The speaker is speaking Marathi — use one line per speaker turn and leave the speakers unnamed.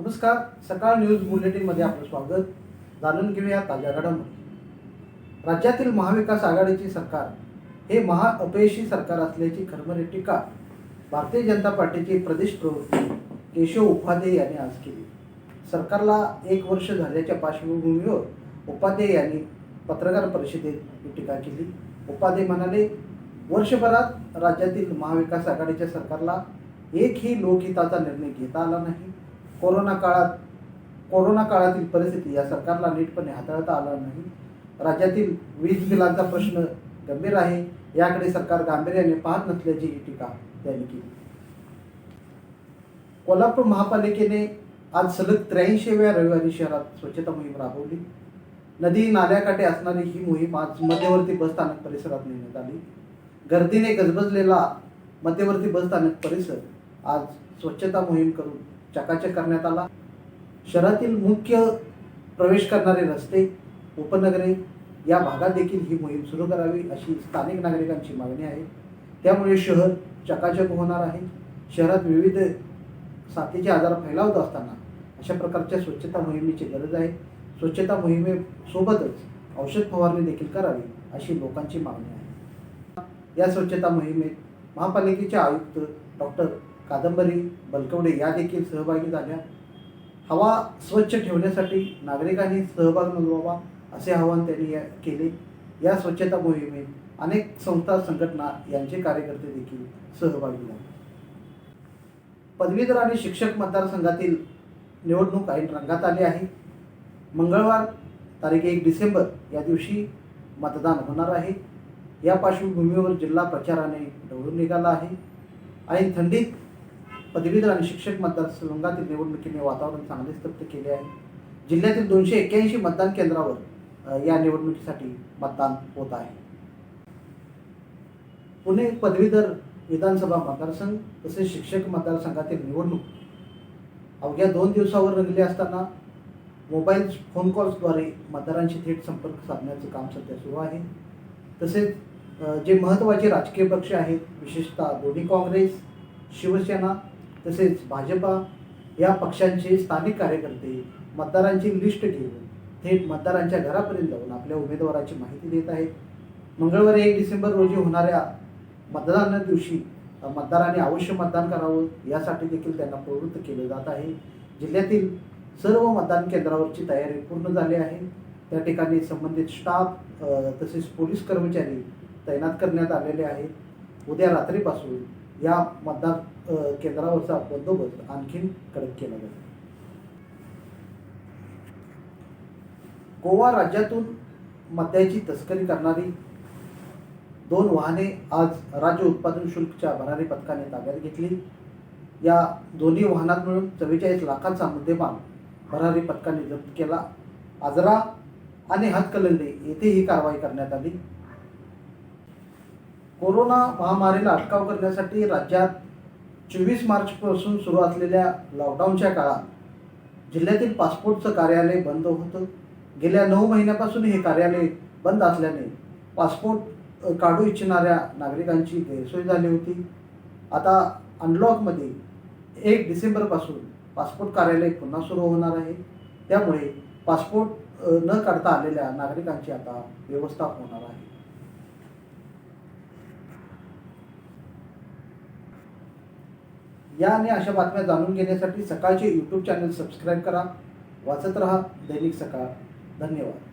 नमस्कार सकाळ न्यूज बुलेटिनमध्ये आपलं स्वागत. जाणून घेऊया ताज्या घडामोडी. राज्यातील महाविकास आघाडीचे सरकार हे महाअपयशी सरकार असल्याची खरमरी टीका भारतीय जनता पार्टीचे प्रदेश प्रवक्ते केशव उपाध्ये यांनी आज केली. सरकारला एक वर्ष झाल्याच्या पार्श्वभूमीवर उपाध्ये यांनी पत्रकार परिषदेत ही टीका केली. उपाध्ये म्हणाले वर्षभरात राज्यातील महाविकास आघाडीच्या सरकारला एकही लोकहिताचा निर्णय घेता आला नाही. कोरोना काळात कोरोना काळातील परिस्थिती या सरकारला नीटपणे हाताळता आला नाही. राज्यातील वीज बिलांचा प्रश्न गंभीर आहे. याकडे सरकार गांभीर्याने पाहत नसल्याची ही टीका त्यांनी केली. कोल्हापूर महापालिकेने आज सलग त्र्याऐंशीव्या रविवारी शहरात स्वच्छता मोहीम राबवली. नदी नाल्याकाठी असणारी ही मोहीम आज मध्यवर्ती बसस्थानक परिसरात नेण्यात आली. गर्दीने गजबजलेला मध्यवर्ती बसस्थानक परिसर आज स्वच्छता मोहीम करून चकाचक करण्यात आला. शहरातील मुख्य प्रवेश करणारे रस्ते उपनगरे या भागात देखील ही मोहीम सुरू करावी अशी स्थानिक नागरिकांची मागणी आहे. त्यामुळे शहर चकाचक होणार आहे. शहरात विविध साथीचे आजार फैलावत असताना अशा प्रकारच्या स्वच्छता मोहिमेची गरज आहे. स्वच्छता मोहिमेसोबतच औषध फवारणी देखील करावी अशी लोकांची मागणी आहे. या स्वच्छता मोहिमेत महापालिकेचे आयुक्त डॉक्टर कादंबरी बलकवडे या देखील सहभागी झाल्या. हवा स्वच्छ ठेवण्यासाठी नागरिकांनी सहभाग नोंदवावा असे आवाहन त्यांनी या- केले. या स्वच्छता मोहिमेत अनेक संस्था संघटना यांचे कार्यकर्ते देखील सहभागी झाले. पदवीधर आणि शिक्षक मतदारसंघातील निवडणूक ऐन रंगात आली आहे. मंगळवार तारीख एक डिसेंबर या दिवशी मतदान होणार आहे. या पार्श्वभूमीवर जिल्हा प्रचाराने ढवळून निघाला आहे. आणि थंडीत पदवीधर आणि शिक्षक मतदारसंघातील निवडणुकीने वातावरण चांगले स्तब्ध केले आहे. जिल्ह्यातील दोनशे एक्क्याऐंशी मतदान केंद्रावर या निवडणुकीसाठी मतदान होत आहे. पुणे पदवीधर विधानसभा मतदारसंघ तसेच शिक्षक मतदारसंघातील निवडणूक अवघ्या दोन दिवसावर रंगली असताना मोबाईल फोन कॉल्सद्वारे मतदारांशी थेट संपर्क साधण्याचं काम सध्या सुरू आहे. तसेच जे महत्त्वाचे राजकीय पक्ष आहेत विशेषतः दोन्ही काँग्रेस शिवसेना तसेच भाजपा या पक्षांचे स्थानिक कार्यकर्ते मतदारांची लिस्ट घेऊन थेट मतदारांच्या घरापर्यंत जाऊन आपल्या उमेदवाराची माहिती देत आहेत. मंगळवारी एक डिसेंबर रोजी होणाऱ्या मतदाना दिवशी मतदारांनी अवश्य मतदान करावं यासाठी देखील त्यांना प्रवृत्त केलं जात आहे. जिल्ह्यातील सर्व मतदान केंद्रावरची तयारी पूर्ण झाली आहे. त्या ठिकाणी संबंधित स्टाफ तसेच पोलीस कर्मचारी तैनात करण्यात आलेले आहेत. उद्या रात्रीपासून या मतदान केंद्रावरचा बंदोबस्त आणखीन कडक केला जाईल. गोवा राज्यातून मद्याची तस्करी करणारी दोन वाहने आज राज्य उत्पादन शुल्कच्या भरारी पथकाने ताब्यात घेतली. या दोन्ही वाहनात मिळून चव्वेचाळीस लाखांचा मुद्देमाल भरारी पथकाने जप्त केला. आजरा आणि हातकलंडे येथे ही कारवाई करण्यात आली. कोरोना महामारीला अटकाव करण्यासाठी राज्यात चोवीस मार्चपासून सुरू असलेल्या लॉकडाऊनच्या काळात जिल्ह्यातील पासपोर्टचं कार्यालय बंद होतं. गेल्या नऊ महिन्यापासून हे कार्यालय बंद असल्याने पासपोर्ट काढू इच्छिणाऱ्या नागरिकांची गैरसोय झाली होती. आता अनलॉकमध्ये एक डिसेंबरपासून पासपोर्ट कार्यालय पुन्हा सुरू होणार आहे. त्यामुळे पासपोर्ट न काढता आलेल्या नागरिकांची आता व्यवस्था होणार आहे. या आणि अशा बातम्या जाणून घेण्यासाठी सकाळचे यूट्यूब चॅनल सबस्क्राईब करा. वाचत रहा. दैनिक सकाळ. धन्यवाद.